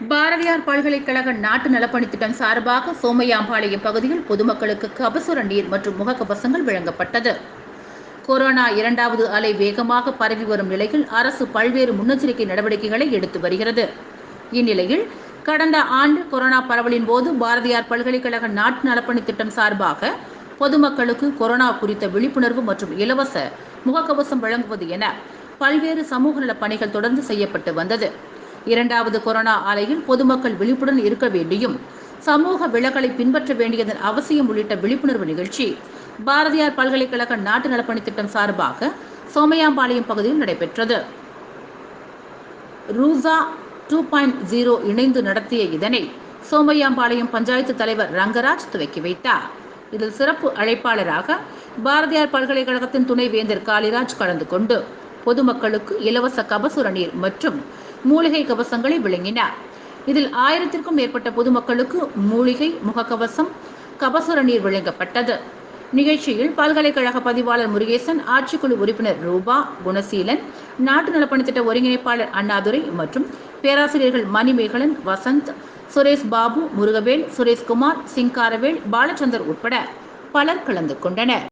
பாரதியார் பல்கலைக்கழக நாட்டு நலப்பணி திட்டம் சார்பாக சோமையாம்பாளையம் பகுதியில் பொதுமக்களுக்கு கபசுர நீர் மற்றும் முகக்கவசங்கள் வழங்கப்பட்டது. கொரோனா இரண்டாவது அலை வேகமாக பரவி வரும் நிலையில் அரசு பல்வேறு முன்னெச்சரிக்கை நடவடிக்கைகளை எடுத்து வருகிறது. இந்நிலையில் கடந்த ஆண்டு கொரோனா பரவலின் போது பாரதியார் பல்கலைக்கழக நாட்டு நலப்பணி திட்டம் சார்பாக பொதுமக்களுக்கு கொரோனா குறித்த விழிப்புணர்வு மற்றும் இலவச முகக்கவசம் வழங்குவது என பல்வேறு சமூக நலப் பணிகள் தொடர்ந்து செய்யப்பட்டு வந்தது. இரண்டாவது கொரோனா ஆலையில் பொதுமக்கள் விழிப்புடன் இருக்க வேண்டியும் சமூக விலகலை பின்பற்ற வேண்டியதன் அவசியம் உள்ளிட்ட விழிப்புணர்வு நிகழ்ச்சி பாரதியார் பல்கலைக்கழக நாட்டு நலப்பணி திட்டம் சார்பாக சோமையாம்பாளையம் பகுதியில் நடைபெற்றது. ரூசா டூ பாயிண்ட் ஜீரோ இணைந்து நடத்திய இதனை சோமையாம்பாளையம் பஞ்சாயத்து தலைவர் ரங்கராஜ் துவக்கி வைத்தார். இதில் சிறப்பு அழைப்பாளராக பாரதியார் பல்கலைக்கழகத்தின் துணைவேந்தர் காளிராஜ் கலந்து கொண்டு பொதுமக்களுக்கு இலவச கபசுர நீர் மற்றும் மூலிகை கவசங்களை வழங்கினார் இதில் ஆயிரத்திற்கும் மேற்பட்ட பொதுமக்களுக்கு மூலிகை முகக்கவசம் கபசுர நீர் வழங்கப்பட்டது. நிகழ்ச்சியில் பல்கலைக்கழக பதிவாளர் முருகேசன் ஆட்சிக்குழு உறுப்பினர் ரூபா குணசீலன் நாட்டு நலப்பணித்திட்ட ஒருங்கிணைப்பாளர் அண்ணாதுரை மற்றும் பேராசிரியர்கள் மணிமேகலன் வசந்த் சுரேஷ் பாபு முருகவேல் சுரேஷ்குமார் சிங்காரவேல் பாலச்சந்தர் உட்பட பலர் கலந்து கொண்டனர்.